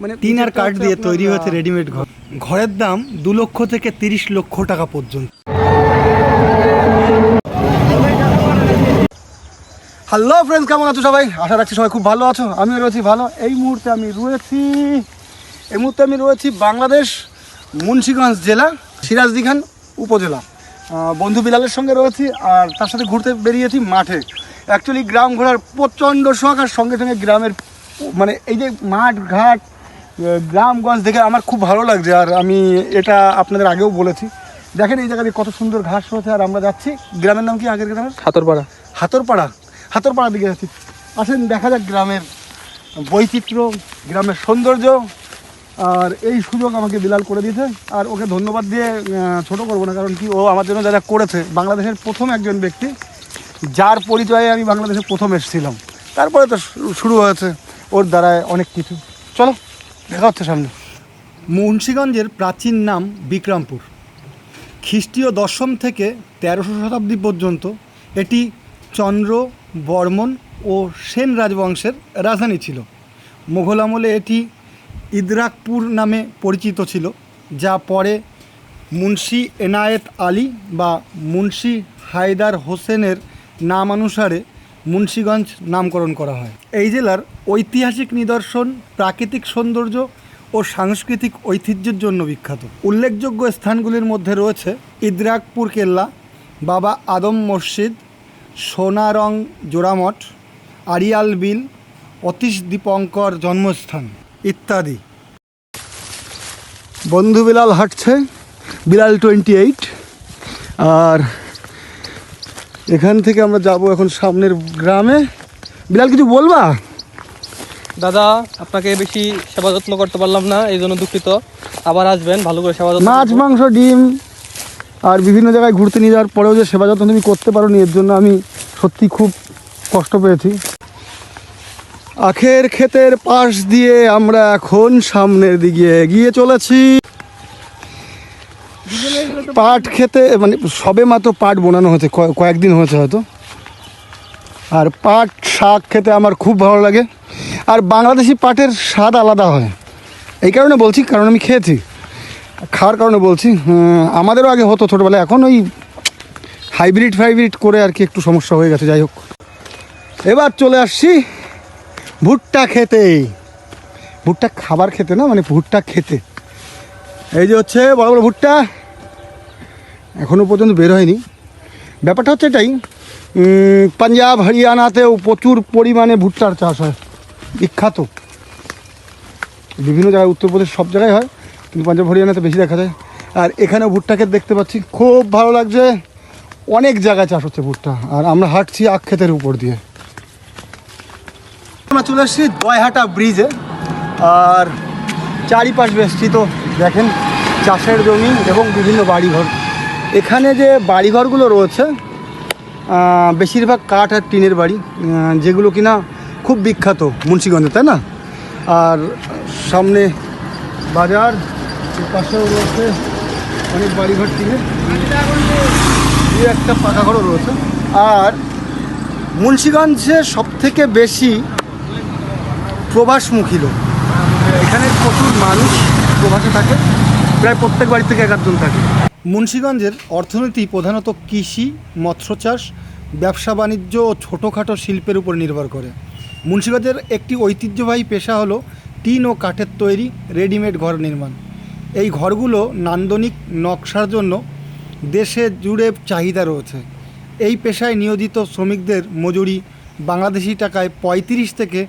মানে টিন আর কাঠ দিয়ে তৈরি হয়েছে রেডিমেড ঘর। ঘরের দাম দু লক্ষ থেকে তিরিশ লক্ষ টাকা পর্যন্ত। হ্যালো ফ্রেন্ডস কেমন আছো সবাই? আশা রাখছি সবাই খুব ভালো আছো। আমিও রয়েছি ভালো। এই মুহূর্তে আমি রয়েছি এই মুহূর্তে আমি রয়েছি বাংলাদেশ মুন্সিগঞ্জ জেলা সিরাজদিখান উপজেলা। বন্ধু বিলালের সঙ্গে রয়েছি আর তার সাথে ঘুরতে বেরিয়েছি মাঠে। অ্যাকচুয়ালি গ্রাম ঘোরার প্রচণ্ড শখ আর সঙ্গে সঙ্গে গ্রামের মানে এই যে মাঠ ঘাট গ্রামগঞ্জ দেখে আমার খুব ভালো লাগছে আর আমি এটা আপনাদের আগেও বলেছি। দেখেন এই জায়গাতে কত সুন্দর ঘাস হয়েছে আর আমরা যাচ্ছি গ্রামের নাম কি আগের গ্রামের? হাতরপাড়া হাতরপাড়া হাতরপাড়ার দিকে যাচ্ছি। আসেন দেখা যাক গ্রামের বৈচিত্র্য গ্রামের সৌন্দর্য আর এই সুযোগ আমাকে বিলাল করে দিয়েছে আর ওকে ধন্যবাদ দিয়ে ছোট করব না কারণ কি ও আমার জন্য যা যা করেছে বাংলাদেশের প্রথম একজন ব্যক্তি যার পরিচয়ে আমি বাংলাদেশে প্রথম এসেছিলাম। তারপরে তো শুরু হয়েছে ওর দ্বারায় অনেক কিছু। চলো। দেখা হচ্ছে সামনে। মুন্সীগঞ্জের প্রাচীন নাম বিক্রমপুর। খ্রিস্টীয় দশম থেকে তেরোশো শতাব্দী পর্যন্ত এটি চন্দ্র, বর্মন ও সেন রাজবংশের রাজধানী ছিল। মোঘল আমলে এটি ইদরাকপুর নামে পরিচিত ছিল, যা পরে মুন্সি এনায়েত আলী বা মুন্সি হায়দার হোসেনের নামানুসারে মুন্সীগঞ্জ নামকরণ করা হয়। এই জেলার ঐতিহাসিক নিদর্শন, প্রাকৃতিক সৌন্দর্য ও সাংস্কৃতিক ঐতিহ্যের জন্য বিখ্যাত। উল্লেখযোগ্য স্থানগুলির মধ্যে রয়েছে ইদ্রাকপুর কেল্লা, বাবা আদম মসজিদ, সোনারং জোড়ামঠ আরিয়াল বিল, অতীশ দীপঙ্কর জন্মস্থান ইত্যাদি। বন্ধু বিলাল হাঁটছে, বিলাল টোয়েন্টি এইট, আর এখান থেকে আমরা যাব এখন সামনের গ্রামে। বিলাল কিছু বলবা? দাদা আপনাকে বেশি সেবা যত্ন করতে পারলাম না এই জন্য দুঃখিত। আবার আসবেন ভালো করে সেবা যত্ন মাছ মাংস ডিম আর বিভিন্ন জায়গায় ঘুরতে নিয়ে যাওয়ার পরেও যে সেবা যত্ন তুমি করতে পারো নি এর জন্য আমি সত্যি খুব কষ্ট পেয়েছি। আখের ক্ষেতের পাশ দিয়ে আমরা এখন সামনের দিকে এগিয়ে চলেছি। পাট খেতে মানে সবে মাত্র পাট বোনানো হয়েছে কয়- কয়েকদিন হয়েছে হয়তো। আর পাট শাক খেতে আমার খুব ভালো লাগে। আর বাংলাদেশি পাটের স্বাদ আলাদা হয়। এই কারণে বলছি, কারণ আমি খেয়েছি। খাওয়ার কারণে বলছি আমাদেরও আগে হতো ছোটোবেলায়, এখন ওই হাইব্রিড ফাইব্রিড করে আর কি একটু সমস্যা হয়ে গেছে, যাই হোক। এবার চলে আসছি ভুট্টা খেতে। ভুট্টা খাবার খেতে না মানে ভুট্টা খেতে। এই যে হচ্ছে বড় বড় ভুট্টা। এখনও পর্যন্ত বের হয়নি। ব্যাপারটা হচ্ছে এটাই পাঞ্জাব হরিয়ানাতেও প্রচুর পরিমাণে ভুট্টার চাষ হয়, বিখ্যাত। বিভিন্ন জায়গায়, উত্তরপ্রদেশ সব জায়গায় হয়, কিন্তু পাঞ্জাব, হরিয়ানাতে বেশি দেখা যায়। আর এখানেও ভুট্টাকে দেখতে পাচ্ছি, খুব ভালো লাগছে। অনেক জায়গায় চাষ হচ্ছে ভুট্টা, আর আমরা হাঁটছি আখ ক্ষেতের উপর দিয়ে। আমরা চলে এসেছি দয়হাটা ব্রিজে, আর চারিপাশ বেষ্টিত, দেখেন, চাষের জমি এবং বিভিন্ন বাড়িঘর। এখানে যে বাড়িঘরগুলো রয়েছে বেশিরভাগ কাঠ আর টিনের বাড়ি যেগুলো কিনা খুব বিখ্যাত মুন্সিগঞ্জে, তাই না? আর সামনে বাজার পাশেও রয়েছে অনেক বাড়িঘর টিনের। দু একটা পাকা ঘরও রয়েছে। আর মুন্সিগঞ্জে সব থেকে বেশি প্রবাসমুখী লোক। এখানে প্রচুর মানুষ প্রবাসে থাকে, প্রায় প্রত্যেক বাড়ি থেকে এক থাকে। মুন্সীগঞ্জের অর্থনীতি প্রধানত কৃষি মৎস্য চাষ ব্যবসা বাণিজ্য ও ছোটোখাটো শিল্পের উপর নির্ভর করে। মুন্সীগঞ্জের একটি ঐতিহ্যবাহী পেশা হলো টিন ও কাঠের তৈরি রেডিমেড ঘর নির্মাণ। এই ঘরগুলো নান্দনিক নকশার জন্য দেশে জুড়ে চাহিদা রয়েছে। এই পেশায় নিয়োজিত শ্রমিকদের মজুরি বাংলাদেশি টাকায় পঁয়ত্রিশ থেকে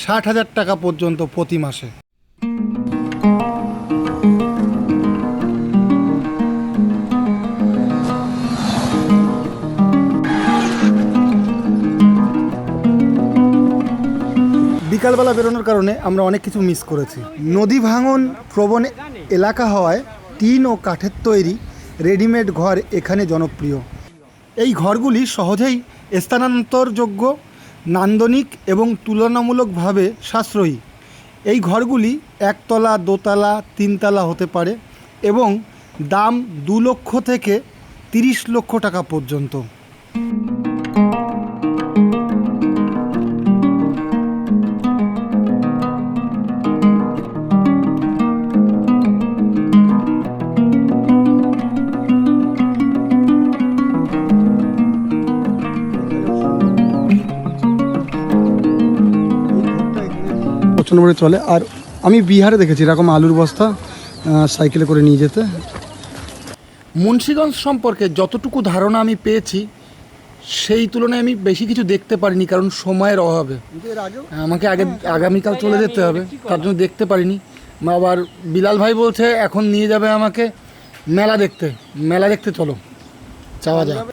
ষাট হাজার টাকা পর্যন্ত প্রতি মাসে। বিকালবেলা বেরোনোর কারণে আমরা অনেক কিছু মিস করেছি। নদী ভাঙন, প্রবণ এলাকা হওয়ায় টিন ও কাঠের তৈরি রেডিমেড ঘর এখানে জনপ্রিয়। এই ঘরগুলি সহজেই স্থানান্তরযোগ্য, নান্দনিক এবং তুলনামূলকভাবে সাশ্রয়ী। এই ঘরগুলি একতলা, দোতলা, তিনতলা হতে পারে এবং দাম দু লক্ষ থেকে তিরিশ লক্ষ টাকা পর্যন্ত। প্রচণ্ডভাবে চলে আর আমি বিহারে দেখেছি এরকম আলুর বস্তা সাইকেলে করে নিয়ে যেতে। মুন্সীগঞ্জ সম্পর্কে যতটুকু ধারণা আমি পেয়েছি সেই তুলনায় আমি বেশি কিছু দেখতে পারিনি কারণ সময়ের অভাবে। আমাকে আগে আগামীকাল চলে যেতে হবে তার জন্য দেখতে পারিনি। আবার বিলাল ভাই বলছে এখন নিয়ে যাবে আমাকে মেলা দেখতে। মেলা দেখতে চলো। যাওয়া যাক।